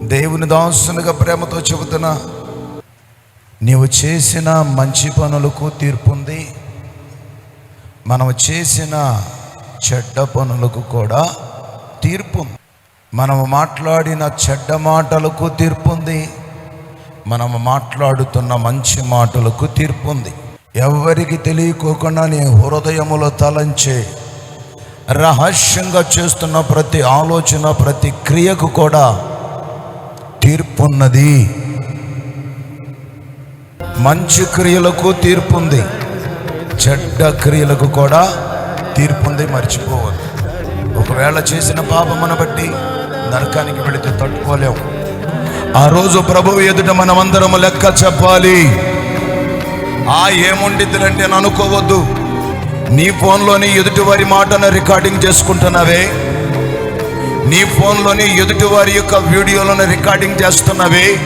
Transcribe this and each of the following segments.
దేవుని దాసునిగా ప్రేమతో చెబుతున్నా నీవు చేసిన మంచి పనులకు తీర్పుంది మనం చేసిన చెడ్డ పనులకు కూడా తీర్పు ఉంది. మనం మాట్లాడిన చెడ్డ మాటలకు తీర్పుంది మనం మాట్లాడుతున్న మంచి మాటలకు తీర్పుంది ఎవరికి తెలియకోకుండా నీ హృదయములో తలంచే రహస్యంగా చేస్తున్న ప్రతి ఆలోచన ప్రతి క్రియకు కూడా తీర్పున్నది. మంచి క్రియలకు తీర్పుంది. చెడ్డ క్రియలకు కూడా తీర్పుంది మర్చిపోవద్దు. ఒకవేళ చేసిన పాపమును బట్టి నరకానికి వెళితే తట్టుకోలేం. ఆ రోజు ప్రభువు ఎదుట మనమందరం లెక్క చెప్పాలి. ఆ ఏముండిద్దులంటే నేను అనుకోవద్దు నీ ఫోన్లోని ఎదుటి వారి మాటను రికార్డింగ్ చేసుకుంటున్నావే. నీ ఫోన్లోని ఎదుటివారి యొక్క వీడియోలను రికార్డింగ్ చేస్తున్నవి.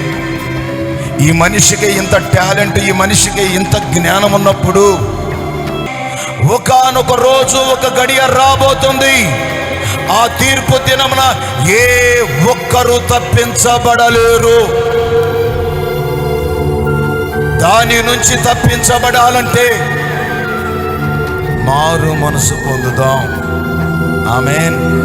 ఈ మనిషికి ఇంత టాలెంట్ ఈ మనిషికి ఇంత జ్ఞానం ఉన్నప్పుడు ఒకానొక రోజు ఒక గడియ రాబోతుంది. ఆ తీర్పు దినమున ఏ ఒక్కరు తప్పించబడలేరు. దాని నుంచి తప్పించబడాలంటే మారు మనసు పొందుదాం. ఆమెన్.